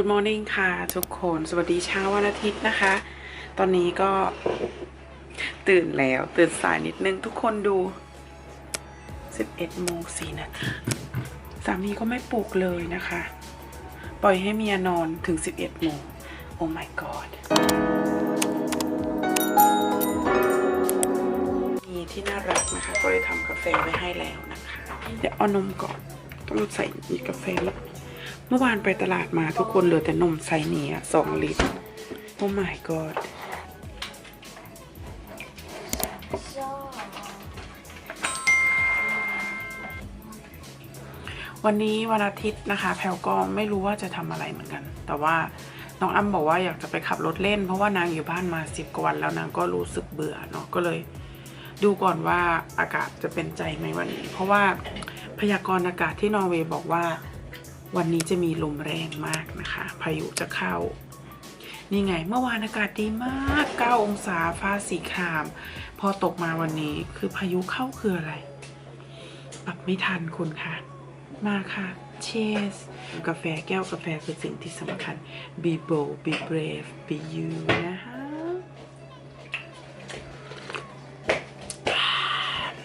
Good morning ค่ะทุกคนสวัสดีเช้าวันอาทิตย์นะคะ ตอนนี้ก็ตื่นแล้วตื่นสายนิดนึงทุกคนดู 11โมง4นาทีสามีก็ไม่ปลุกเลยนะคะ ปล่อยให้เมียนอนถึง 11โมงโอ้ my god มีที่น่ารักนะคะ ก็เลยทำกาแฟไว้ให้แล้วนะคะ เดี๋ยวเอานมก่อน ต้องใส่อีกาแฟนิด เมื่อวานไปตลาดมาทุกคนเหลือแต่นมไซนี้อะสองลิตร โอ้ my god วันนี้วันอาทิตย์นะคะ แพลก็ไม่รู้ว่าจะทำอะไรเหมือนกัน แต่ว่าน้องอ้ำบอกว่าอยากจะไปขับรถเล่น เพราะว่านางอยู่บ้านมาสิบกว่าวันแล้วนางก็รู้สึกเบื่อเนาะก็เลย ดูก่อนว่าอากาศจะเป็นใจไหมวันนี้ เพราะว่าพยากรณ์อากาศที่นอร์เวย์บอกว่า วันนี้จะมีลมแรงมากนะคะ พายุจะเข้า นี่ไง เมื่อวานอากาศดีมาก 9 องศาฟ้าสีคราม พอตกมาวันนี้คือพายุเข้าคืออะไร ปรับไม่ทันคุณค่ะ มาค่ะเชสกาแฟแก้วกาแฟคือสิ่งที่สำคัญ be bold be brave be you นะคะ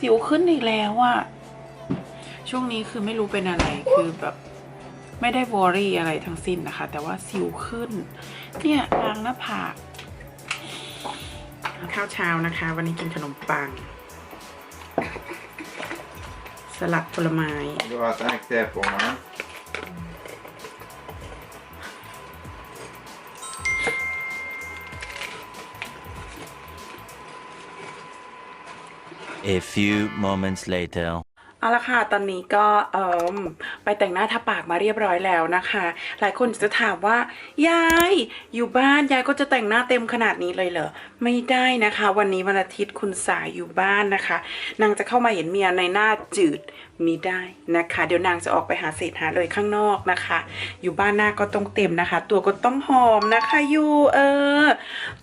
สิวขึ้นอีกแล้วอะช่วงนี้คือไม่รู้เป็นอะไรคือแบบ ไม่ได้วอรี่อะไรทั้งสิ้นนะคะ แต่ว่าสิวขึ้น เนี่ยกลางหน้าผากข้าวเช้านะคะ วันนี้กินขนมปัง สลัดผลไม้ Du har tänkt det på mig. A few moments later. เอาละค่ะตอนนี้ก็เอ่มไปแต่งหน้าทาปากมาเรียบร้อยแล้วนะคะ หลายคนจะถามว่ายายอยู่บ้านยายก็จะแต่งหน้าเต็มขนาดนี้เลยเหรอไม่ได้นะคะ วันนี้วันอาทิตย์คุณสายอยู่บ้านนะคะนางจะเข้ามาเห็นเมียในหน้าจืดมีได้นะคะ เดี๋ยวนางจะออกไปหาเศษหาเลยข้างนอกนะคะ อยู่บ้านหน้าก็ต้องเต็มนะคะ ตัวก็ต้องหอมนะคะอยู่เออ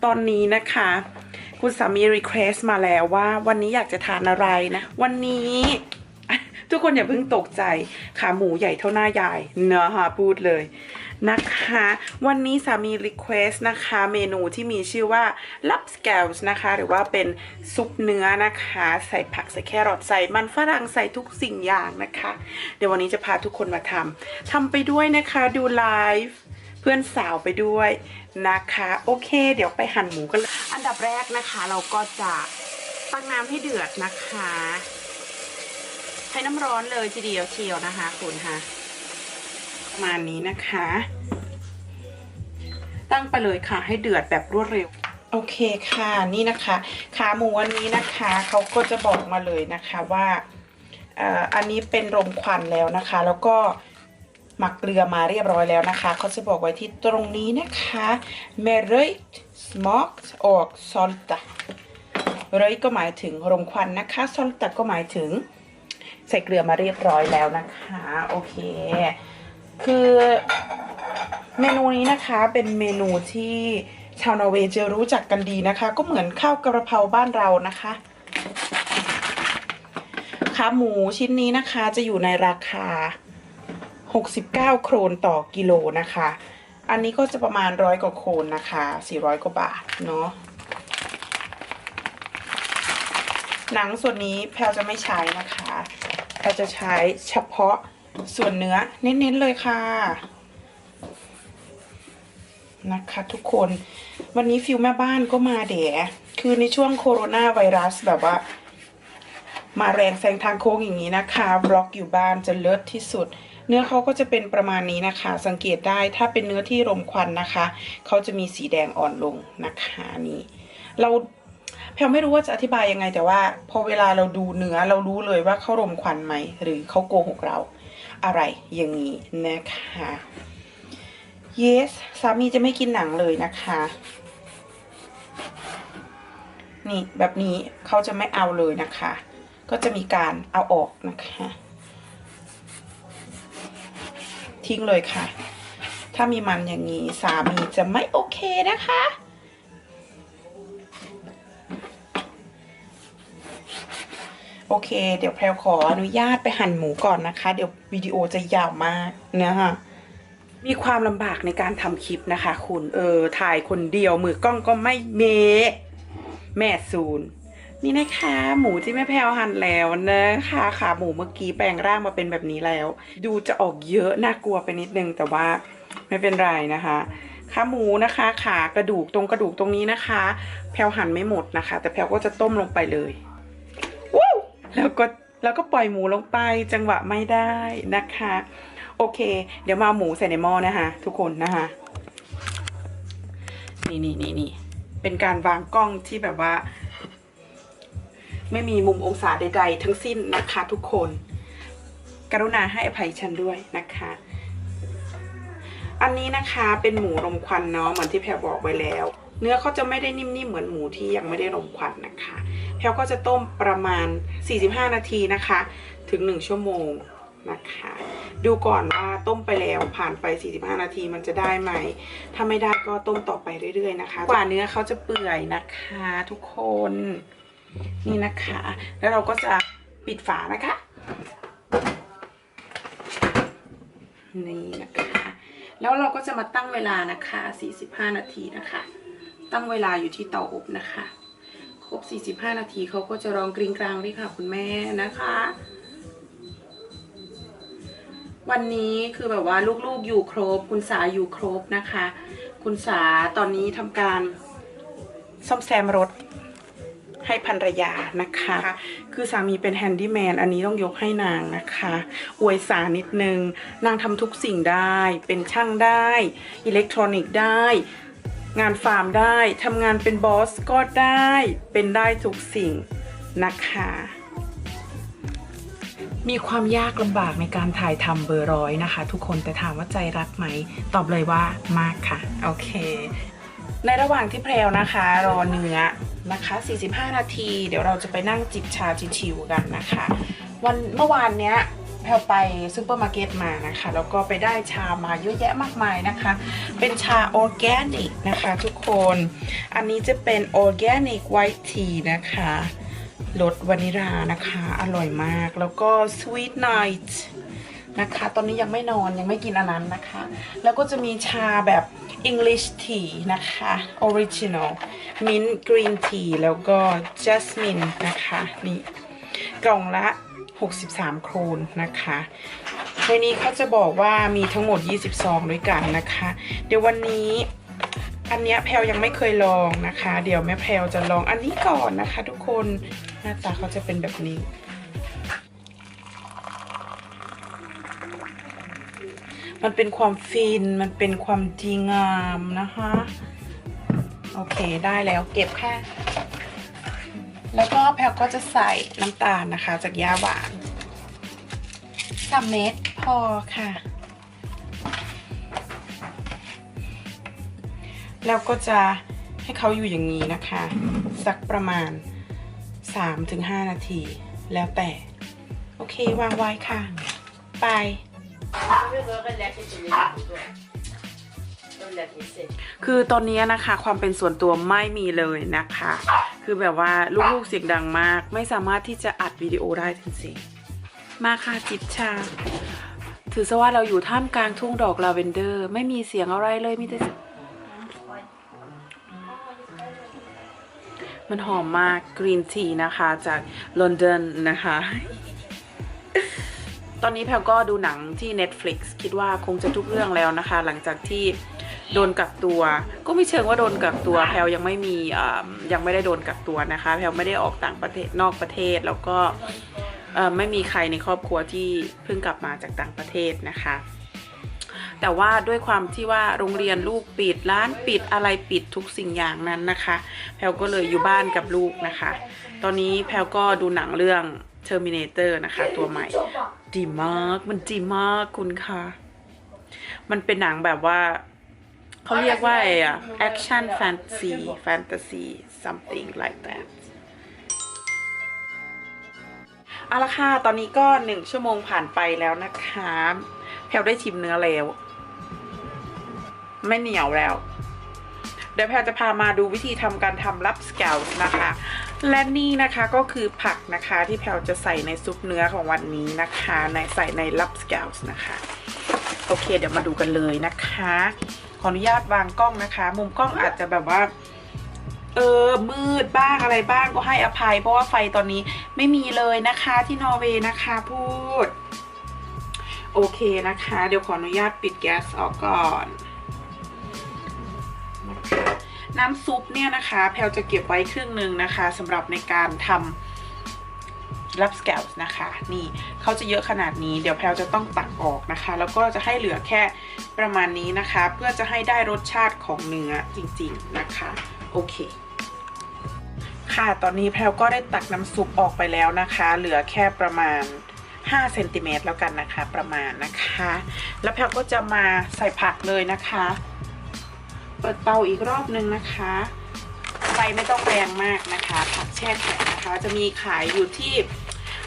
ตอนนี้นะคะ คุณสามีรีเควสต์มาแล้วว่า วันนี้อยากจะทานอะไรนะ วันนี้ ทุกคนอย่าเพิ่งตกใจขาหมูใหญ่เท่าหน้ายายเนาะฮะพูดเลยนะคะ วันนี้สามีรีเควสนะคะ เมนูที่มีชื่อว่าลับสแกลส์นะคะ หรือว่าเป็นซุปเนื้อนะคะ ใส่ผักใส่แครอทใส่มันฝรั่งใส่ทุกสิ่งอย่างนะคะ เดี๋ยววันนี้จะพาทุกคนมาทำทำไปด้วยนะคะดูไลฟ์เพื่อนสาวไปด้วยนะคะ โอเค เดี๋ยวไปหั่นหมูกันเลยอันดับแรกนะคะ เราก็จะตั้งน้ำให้เดือดนะคะ ช้น้ำร้อนเลยทีเดียวเชียวนะคะคุณคะประมาณนี้นะคะ ตั้งไปเลยค่ะให้เดือดแบบรวดเร็ว โอเคค่ะนี่นะคะ ขาหมูอันนี้นะคะเขาก็จะบอกมาเลยนะคะว่าอันนี้เป็นรมควันแล้วนะคะ แล้วก็หมักเกลือมาเรียบร้อยแล้วนะคะเขาจะบอกไว้ที่ตรงนี้นะคะ m e r ö t smakt och salta เรยก็หมายถึงรมควันนะคะ salta ก็หมายถึง ใส่เกลือมาเรียบร้อยแล้วนะคะ โอเค คือเมนูนี้นะคะเป็นเมนูที่ชาวนอร์เวย์จะรู้จักกันดีนะคะ ก็เหมือนข้าวกระเพราบ้านเรานะคะขาหมูชิ้นนี้นะคะจะอยู่ในราคา 69 โครนต่อกิโลนะคะ อันนี้ก็จะประมาณร้อยกว่าโครนนะคะ 400 กว่าบาทเนาะหนังส่วนนี้แพลวจะไม่ใช้นะคะ แพลวจะใช้เฉพาะส่วนเนื้อเน้นๆเลยค่ะ นะคะทุกคนวันนี้ฟิลแม่บ้านก็มาเด๋คือในช่วงโคโรนาไวรัสแบบว่า มาแรงแซงทางโค้งอย่างนี้นะคะบล็อกอยู่บ้านจะเลิศที่สุด เนื้อเขาก็จะเป็นประมาณนี้นะคะ สังเกตได้ถ้าเป็นเนื้อที่รมควันนะคะ เขาจะมีสีแดงอ่อนลงนะคะนี่เรา แพลไม่รู้ว่าจะอธิบายยังไง แต่ว่า พอเวลาเราดูเนื้อเรารู้เลยว่าเขารมควันไหมหรือเขาโกหกเรา อะไรอย่างนี้นะคะ yes สามีจะไม่กินหนังเลยนะคะนี่แบบนี้เขาจะไม่เอาเลยนะคะ ก็จะมีการเอาออกนะคะ ทิ้งเลยค่ะ ถ้ามีมันอย่างนี้สามีจะไม่โอเคนะคะ โอเค เดี๋ยวแพรวขออนุญาตไปหั่นหมูก่อนนะคะ เดี๋ยววิดีโอจะยาวมากเนะคะมีความลำบากในการทำคลิปนะคะ คุณเออถ่ายคนเดียวมือกล้องก็ไม่เมแม่ซูนนี่นะคะ หมูที่แม่แพลวหั่นแล้วนะคะขาหมูเมื่อกี้แปลงร่างมาเป็นแบบนี้แล้ว ดูจะออกเยอะน่ากลัวไปนิดนึงแต่ว่าไม่เป็นไรนะคะขาหมูนะคะขากระดูกตรงกระดูกตรงนี้นะคะ แพลวหั่นไม่หมดนะคะ แต่แพลวก็จะต้มลงไปเลย แล้วก็แล้วก็ปล่อยหมูลงไปจังหวะไม่ได้นะคะ โอเค เดี๋ยวมาเอาหมูใส่ในหม้อนะคะทุกคนนะคะนี่นี่นี่นี่เป็นการวางกล้องที่แบบว่า ไม่มีมุมองศาใด ๆ ทั้งสิ้นนะคะทุกคน กรุณาให้อภัยฉันด้วยนะคะ อันนี้นะคะเป็นหมูรมควันเนาะเหมือนที่แพรบอกไว้แล้ว เนื้อเขาจะไม่ได้นิ่มๆเหมือนหมูที่ยังไม่ได้รมควันนะคะแพรก็จะต้มประมาณ 45 นาทีนะคะ ถึง 1 ชั่วโมงนะคะ ดูก่อนว่าต้มไปแล้วผ่านไป 45 นาทีมันจะได้ไหม ถ้าไม่ได้ก็ต้มต่อไปเรื่อยๆนะคะ กว่าเนื้อเขาจะเปื่อยนะคะทุกคน นี่นะคะ แล้วเราก็จะปิดฝานะคะ นี่นะคะ แล้วเราก็จะมาตั้งเวลานะคะ 45 นาทีนะคะ ตั้งเวลาอยู่ที่เตาอบนะคะ ครบ 45 นาทีเขาก็จะร้องกริ้งกรางด้วยค่ะคุณแม่นะคะ วันนี้คือแบบว่าลูกๆอยู่ครบ คุณสาอยู่ครบนะคะ คุณสาตอนนี้ทำการซ่อมแซมรถให้ภรรยานะคะ คือสามีเป็นแฮนดี้แมน อันนี้ต้องยกให้นางนะคะ อวยสานิดนึง นางทำทุกสิ่งได้ เป็นช่างได้ อิเล็กทรอนิกส์ได้ งานฟาร์มได้ทำงานเป็นบอสก็ได้เป็นได้ทุกสิ่งนะคะ มีความยากลำบากในการถ่ายทำเบอร์ร้อยนะคะ ทุกคนแต่ถามว่าใจรักไหม ตอบเลยว่ามากค่ะ โอเค ในระหว่างที่แพรวนะคะ รอเนื้อนะคะ 45 นาที เดี๋ยวเราจะไปนั่งจิบชาชิวๆกันนะคะ วันเมื่อวานเนี้ย แพรวไปซูเปอร์มาร์เก็ตมานะคะ แล้วก็ไปได้ชามาเยอะแยะมากมายนะคะ เป็นชาออร์แกนิกนะคะทุกคน อันนี้จะเป็นออร์แกนิกไวท์ทีนะคะรสวานิลานะคะ อร่อยมาก แล้วก็สวีทไนท์นะคะ ตอนนี้ยังไม่นอนยังไม่กินอันนั้นนะคะ แล้วก็จะมีชาแบบ English tea นะคะ Original Mint Green Tea แล้วก็ Jasmine นะคะ นี่ กล่องละ 63 โครนนะคะในนี้เขาจะบอกว่ามีทั้งหมด 22 ด้วยกันนะคะ เดี๋ยววันนี้อันเนี้ยแพลวยังไม่เคยลองนะคะ เดี๋ยวแม่แพลวจะลองอันนี้ก่อนนะคะ ทุกคนหน้าตาเขาจะเป็นแบบนี้ มันเป็นความฟินมันเป็นความดีงามนะคะ โอเคได้แล้วเก็บค่ะ แล้วก็แพลก็จะใส่น้ำตาลนะคะ จากยาหวานสามเม็ดพอค่ะ แล้วก็จะให้เขาอยู่อย่างนี้นะคะ สักประมาณ 3-5 นาที แล้วแต่ โอเควางไว้ค่ะ ไป คือตอนนี้นะคะ ความเป็นส่วนตัวไม่มีเลยนะคะ คือแบบว่าลูกๆเสียงดังมาก ไม่สามารถที่จะอัดวิดีโอได้จริงๆมาค่ะจิบชา ถือซะว่าเราอยู่ท่ามกลางทุ่งดอกลาเวนเดอร์ ไม่มีเสียงอะไรเลยมีแต่มันหอมมากกรีนทีนะคะจากลอนดอนนะคะ ตอนนี้แพลก็ดูหนังที่ Netflix คิดว่าคงจะทุกเรื่องแล้วนะคะ หลังจากที่ โดนกักตัว ก็ไม่เชิงว่าโดนกักตัวแพลยังไม่มีอยังไม่ได้โดนกักตัวนะคะ แพลไม่ได้ออกต่างประเทศนอกประเทศแล้วก็ไม่มีใครในครอบครัวที่เพิ่งกลับมาจากต่างประเทศนะคะ แต่ว่าด้วยความที่ว่าโรงเรียนลูกปิดร้านปิดอะไรปิดทุกสิ่งอย่างนั้นนะคะ แพลก็เลยอยู่บ้านกับลูกนะคะ ตอนนี้แพลก็ดูหนังเรื่อง Terminator นะคะ ตัวใหม่ดีมากมันดีมากคุณคะมันเป็นหนังแบบว่า เขาเรียกว่าอะไรอะ action fantasy fantasy something like that เอาละค่ะ ตอนนี้ก็หนึ่งชั่วโมงผ่านไปแล้วนะคะ แพลได้ชิมเนื้อแล้ว ไม่เหนียวแล้ว เดี๋ยวแพลจะพามาดูวิธีทำการทำลับสเกลนะคะ และนี่นะคะก็คือผักนะคะที่แพลจะใส่ในซุปเนื้อของวันนี้นะคะ ในใส่ในลับสเกลนะคะ โอเค เดี๋ยวมาดูกันเลยนะคะข ออนุญาตวางกล้องนะคะ มุมกล้องอาจจะแบบว่า เออมืดบ้างอะไรบ้างก็ให้อภัย เพราะว่าไฟตอนนี้ไม่มีเลยนะคะที่นอร์เวย์นะคะพูด โอเคนะคะ เดี๋ยวขออนุญาตปิดแก๊สออกก่อนน้ำซุปเนี่ยนะคะ แพลจะเก็บไว้ครึ่งหนึ่งนะคะสำหรับในการทำ รับสแกลส์นะคะ นี่เขาจะเยอะขนาดนี้เดี๋ยวแพลวจะต้องตักออกนะคะ แล้วก็จะให้เหลือแค่ประมาณนี้นะคะ เพื่อจะให้ได้รสชาติของเนื้อจริงๆนะคะ โอเค ค่ะตอนนี้แพลวก็ได้ตักน้ำซุปออกไปแล้วนะคะ เหลือแค่ประมาณ5เซนติเมตรแล้วกันนะคะ ประมาณนะคะ แล้วแพลวก็จะมาใส่ผักเลยนะคะ เปิดเตาอีกรอบนึงนะคะไฟไม่ต้องแรงมากนะคะ ผักแช่แข็งนะคะ จะมีขายอยู่ที่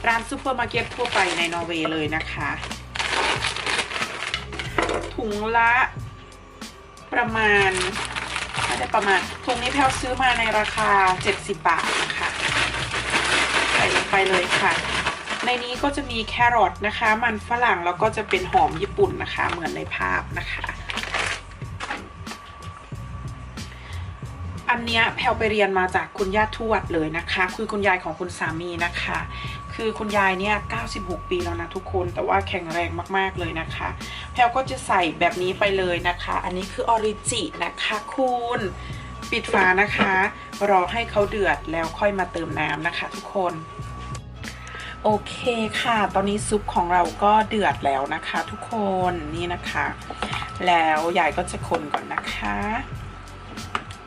ร้านซูเปอร์มาร์เก็ตทั่วไปในนอร์เวย์เลยนะคะ ถุงละประมาณไม่ได้ประมาณถุงนี้แพลซื้อมาในราคา 70 บาทนะคะใส่ลงไปเลยค่ะ ในนี้ก็จะมีแครอทนะคะ มันฝรั่งแล้วก็จะเป็นหอมญี่ปุ่นนะคะ เหมือนในภาพนะคะอันเนี้ยแพลไปเรียนมาจากคุณย่าทวดเลยนะคะ คือคุณยายของคุณสามีนะคะ คือคุณยายเนี่ย 96 ปีแล้วนะทุกคน แต่ว่าแข็งแรงมากๆเลยนะคะ แพลก็จะใส่แบบนี้ไปเลยนะคะ อันนี้คือออริจินะคะคุณปิดฝานะคะ รอให้เขาเดือดแล้วค่อยมาเติมน้ำนะคะทุกคนโอเคค่ะ ตอนนี้ซุปของเราก็เดือดแล้วนะคะ ทุกคนนี่นะคะ แล้วยายก็จะคนก่อนนะคะ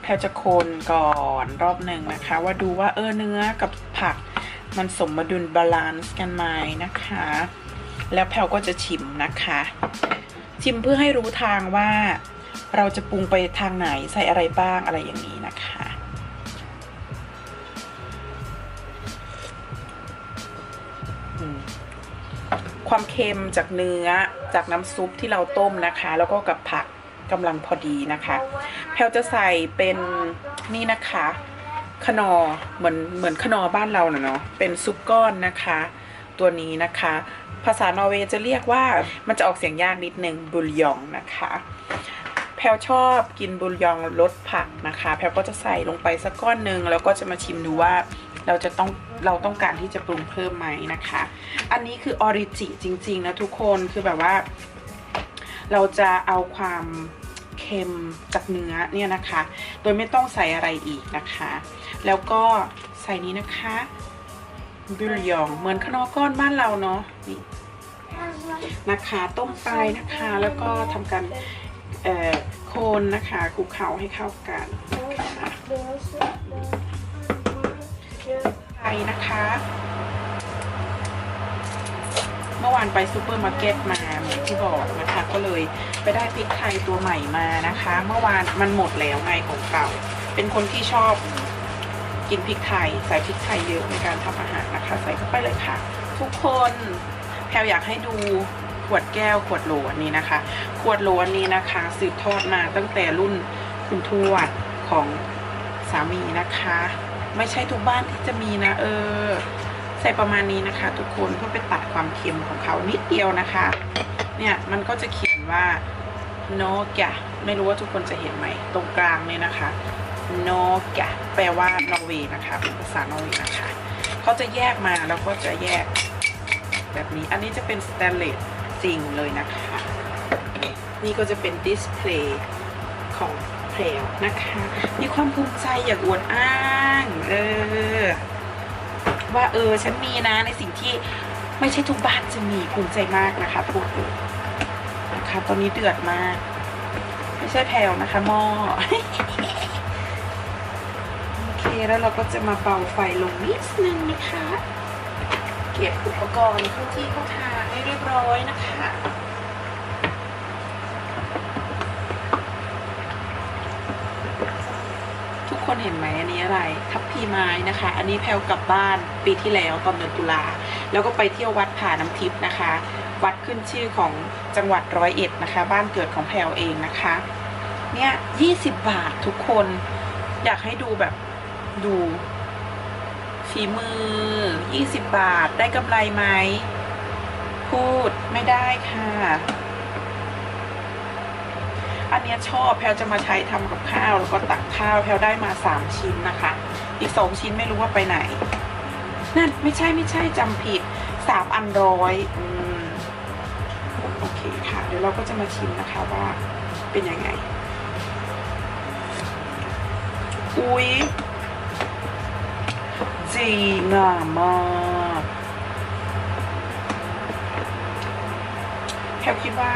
แพลจะคนก่อนรอบหนึ่งนะคะ ว่าดูว่าเออเนื้อกับผัก มันสมดุลบาลานซ์กันไหมนะคะ แล้วแพลก็จะชิมนะคะ ชิมเพื่อให้รู้ทางว่า เราจะปรุงไปทางไหนใส่อะไรบ้างอะไรอย่างนี้นะคะความเค็มจากเนื้อจากน้ำซุปที่เราต้มนะคะ แล้วก็กับผักกำลังพอดีนะคะ แพลจะใส่เป็นนี่นะคะ ขนอเหมือนเหมือนขนอบ้านเราเนาะเป็นซุปก้อนนะคะ ตัวนี้นะคะ ภาษานอร์เวย์จะเรียกว่ามันจะออกเสียงยากนิดนึงบุลยองนะคะ แพลชอบกินบุลยองรสผักนะคะ แพลก็จะใส่ลงไปสักก้อนหนึ่งแล้วก็จะมาชิมดูว่าเราจะต้องเราต้องการที่จะปรุงเพิ่มไหมนะคะ อันนี้คือออริจิจริง ๆ นะทุกคนคือแบบว่า เราจะเอาความ ค็มจากเนื้อเนี่ยนะคะ โดยไม่ต้องใส่อะไรอีกนะคะ แล้วก็ใส่นี้นะคะบุลยองเหมือนขนอก้อนบ้านเราเนาะนี่นะคะต้มไปนะคะ แล้วก็ทำการเอ่อโคนนะคะคลุกเคล้าให้เข้ากันนะคะไปนะคะ เมื่อวานไปซูเปอร์มาร์เก็ตมาเหมือนที่บอกนะคะ ก็เลยไปได้พริกไทยตัวใหม่มานะคะ เมื่อวานมันหมดแล้วไงของเก่า เป็นคนที่ชอบกินพริกไทยใส่พริกไทยเยอะในการทำอาหารนะคะ ใส่เข้าไปเลยค่ะ ทุกคนแพลอยากให้ดูขวดแก้วขวดโหลอันนี้นะคะ ขวดโหลอันนี้นะคะ สืบทอดมาตั้งแต่รุ่นคุณทวดของสามีนะคะ ไม่ใช่ทุกบ้านที่จะมีนะเออ ใส่ประมาณนี้นะคะ ทุกคนเพื่อไปตัดความเค็มของเขานิดเดียวนะคะ เนี่ยมันก็จะเขียนว่า n o g a ไม่รู้ว่าทุกคนจะเห็นไหมตรงกลางเนี่ยนะคะ n o g a แปลว่านอร์เวย์นะคะเป็นภาษานอร์เวย์นะคะเขาจะแยกมาแล้วก็จะแยกแบบนี้อันนี้จะเป็นสแตนเลสจริงเลยนะคะ นี่ก็จะเป็นดิสเพลย์ของเพลนะคะ มีความภูมิใจอยากอวดอ้าง เออ ว่าเออฉันมีนะในสิ่งที่ไม่ใช่ทุกบ้านจะมีภูมิใจมากนะคะพูดเลยนะคะตอนนี้เดือดมาก ไม่ใช่แผ่วนะคะหม้อโอเคแล้วเราก็จะมาเบาไฟลงนิดนึงนะคะ เก็บอุปกรณ์เข้าที่เข้าทางให้เรียบร้อยนะคะ ทุก คนเห็นไหมอันนี้อะไร ทับพีไม้นะคะ อันนี้แพลวกลับบ้านปีที่แล้วตอนเดือนตุลาแล้วก็ไปเที่ยววัดผาน้ำทิพย์นะคะ วัดขึ้นชื่อของจังหวัดร้อยเอ็ดนะคะ บ้านเกิดของแพลวเองนะคะ เนี่ยยี่สิบบาททุกคน อยากให้ดูแบบดูฝีมือยี่สิบบาท ได้กำไรไหม พูดไม่ได้ค่ะ อันเนี้ยชอบแพลจะมาใช้ทำกับข้าวแล้วก็ตักข้าวแพลได้มาสามชิ้นนะคะ อีกสองชิ้นไม่รู้ว่าไปไหน นั่นไม่ใช่ไม่ใช่จำผิดสามอันร้อยอืมโอเคค่ะ เดี๋ยวเราก็จะมาชิมนะคะว่าเป็นยังไง อุ๊ยจีงามมากแพลคิดว่า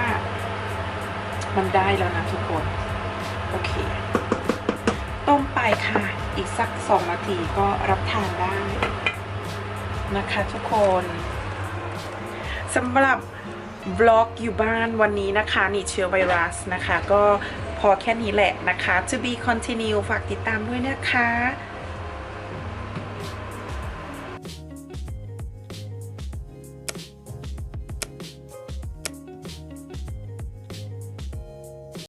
มันได้แล้วนะทุกคน โอเค ต้มไปค่ะ อีกสักสองนาทีก็รับทานได้ นะคะทุกคนสำหรับบล็อกอยู่บ้านวันนี้นะคะนี่เชื้อไวรัสนะคะ ก็พอแค่นี้แหละนะคะ to be continue ฝากติดตามด้วยนะคะ